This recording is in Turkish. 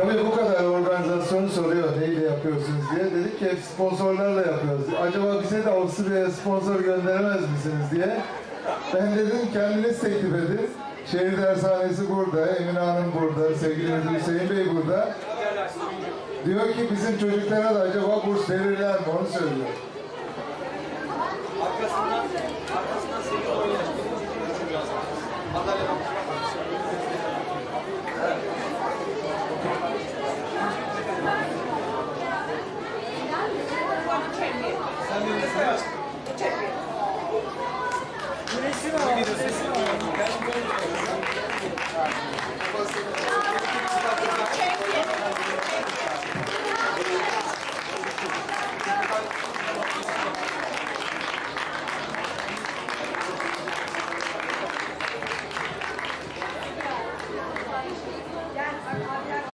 Tabii bu kadar organizasyonu soruyor neyle yapıyorsunuz diye. Dedik ki hep sponsorlarla yapıyoruz. Acaba bize de Avusturya'ya sponsor gönderemez misiniz diye. Ben dedim kendiniz teklif edin. Şehir dershanesi burada, Emine Hanım burada, sevgili müdür Hüseyin Bey burada. Diyor ki bizim çocuklara da acaba burs verirler mi onu söylüyor. Arkasından, arkasından 8 10 yaş bir çocuk yazdı. Madalya Sen bir resim yaz. Resim al. Resim